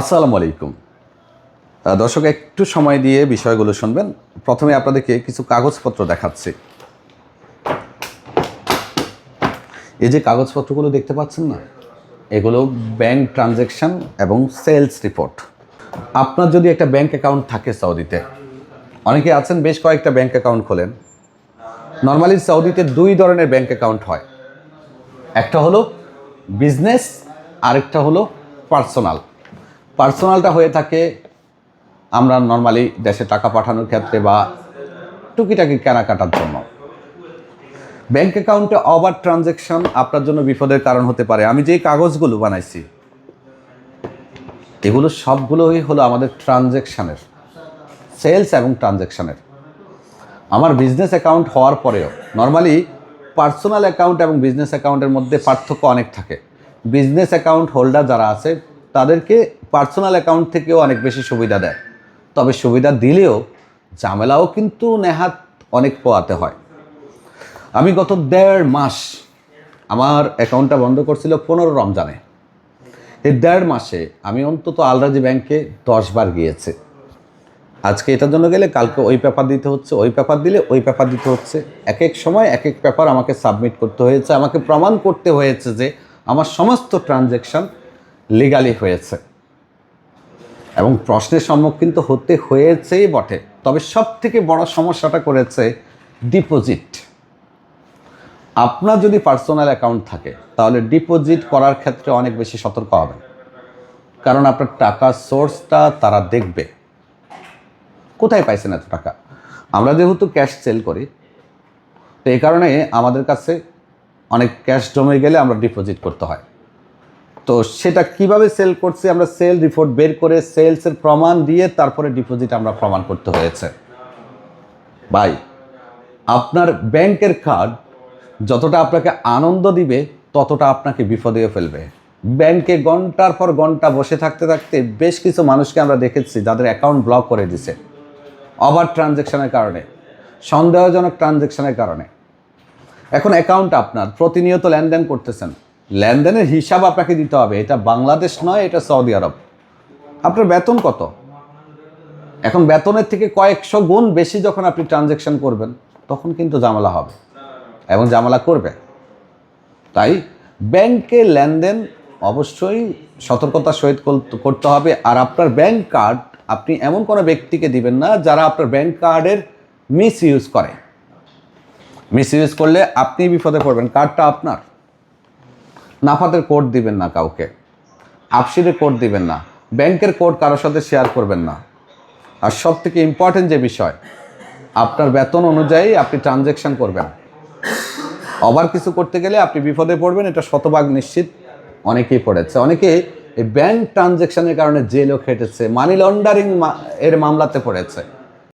আসসালামু আলাইকুম। দর্শক, একটু সময় দিয়ে বিষয়গুলো শুনবেন। প্রথমে আপনাদেরকে কিছু কাগজপত্র দেখাচ্ছি। এই যে কাগজপত্রগুলো দেখতে পাচ্ছেন না, এগুলো ব্যাংক ট্রানজ্যাকশন এবং সেলস রিপোর্ট। আপনার যদি একটা ব্যাংক অ্যাকাউন্ট থাকে সৌদিতে, অনেকে আছেন, বেশ কয়েকটা ব্যাংক অ্যাকাউন্ট খোলেন। নর্মালি সৌদিতে দুই ধরনের ব্যাংক অ্যাকাউন্ট হয়। একটা হলো বিজনেস, আরেকটা হলো পার্সোনাল। পার্সোনালটা হয়ে থাকে, আমরা নর্মালি দেশে টাকা পাঠানোর ক্ষেত্রে বা টুকিটাকি কেনাকাটার জন্য। ব্যাংক অ্যাকাউন্টে ওভার ট্রানজ্যাকশন আপনার জন্য বিপদের কারণ হতে পারে। আমি যে কাগজগুলো বানাইছি, এগুলো সবগুলোই হলো আমাদের ট্রানজ্যাকশানের সেলস এবং ট্রানজ্যাকশানের আমার বিজনেস অ্যাকাউন্ট হওয়ার পরেও নর্মালি পার্সোনাল অ্যাকাউন্ট এবং বিজনেস অ্যাকাউন্টের মধ্যে পার্থক্য অনেক থাকে। বিজনেস অ্যাকাউন্ট হোল্ডার যারা আছে, তাদেরকে পার্সোনাল অ্যাকাউন্ট থেকেও অনেক বেশি সুবিধা দেয়। তবে সুবিধা দিলেও ঝামেলাও কিন্তু নেহাত অনেক পোয়াতে হয়। আমি গত দেড় মাস আমার অ্যাকাউন্টটা বন্ধ করছিল পনেরো রমজানে। এই দেড় মাসে আমি অন্তত আলরাজি ব্যাংকে দশবার গিয়েছি। আজকে এটার জন্য গেলে কালকে ওই পেপার দিতে হচ্ছে, ওই পেপার দিলে ওই পেপার দিতে হচ্ছে। এক এক সময় এক এক পেপার আমাকে সাবমিট করতে হয়েছে। আমাকে প্রমাণ করতে হয়েছে যে আমার সমস্ত ট্রানজ্যাকশন লিগালি হয়েছে। এবং প্রশ্নের সম্মুখীন তো হতে হয়েছেই বটে। তবে সব থেকে বড় সমস্যাটা করেছে ডিপোজিট। আপনার যদি পার্সোনাল অ্যাকাউন্ট থাকে, তাহলে ডিপোজিট করার ক্ষেত্রে অনেক বেশি সতর্ক হবেন। কারণ আপনার টাকার সোর্সটা তারা দেখবে। কোথায় পাইছেন এত টাকা? আমরা যেহেতু ক্যাশ সেল করি, তো এই কারণে আমাদের কাছে অনেক ক্যাশ জমে গেলে আমরা ডিপোজিট করতে হয়। তো সেটা কীভাবে সেল করছি? আমরা সেল রিপোর্ট বের করে সেলসের প্রমাণ দিয়ে তারপরে ডিপোজিট আমরা প্রমাণ করতে হয়েছে। ভাই, আপনার ব্যাংকের কার্ড যতটা আপনাকে আনন্দ দিবে, ততটা আপনাকে বিপদেও ফেলবে। ব্যাংকে ঘণ্টার পর ঘণ্টা বসে থাকতে থাকতে বেশ কিছু মানুষকে আমরা দেখেছি যাদের অ্যাকাউন্ট ব্লক করে দিছে। ওভার ট্রানজ্যাকশানের কারণে, সন্দেহজনক ট্রানজ্যাকশানের কারণে। এখন অ্যাকাউন্ট আপনার, প্রতিনিয়ত লেনদেন করতেছেন। লেনদেনের হিসাব আপনাকে দিতে হবে। এটা বাংলাদেশ নয়, এটা সৌদি আরব। আপনার বেতন কত? এখন বেতনের থেকে কয়েকশো গুণ বেশি যখন আপনি ট্রানজ্যাকশন করবেন, তখন কিন্তু ঝামেলা হবে এবং ঝামেলা করবে। তাই ব্যাংকে লেনদেন অবশ্যই সতর্কতার সহিত করতে হবে। আর আপনার ব্যাংক কার্ড আপনি এমন কোনো ব্যক্তিকে দিবেন না যারা আপনার ব্যাংক কার্ডের মিস ইউজ করে। মিস ইউজ করলে আপনি বিপদে পড়বেন। কার্ডটা আপনার। নাফাতের কোড দিবেন না কাউকে। আপসিরের কোড দিবেন না। ব্যাংকের কোড কারোর সাথে শেয়ার করবেন না। আর সব থেকে ইম্পর্টেন্ট যে বিষয়, আপনার বেতন অনুযায়ী আপনি ট্রানজ্যাকশন করবেন। আবার কিছু করতে গেলে আপনি বিপদে পড়বেন, এটা শতভাগ নিশ্চিত। অনেকেই পড়েছে। অনেকে এই ব্যাংক ট্রানজ্যাকশানের কারণে জেলও খেটেছে মানি লন্ডারিং এর মামলাতে পড়েছে।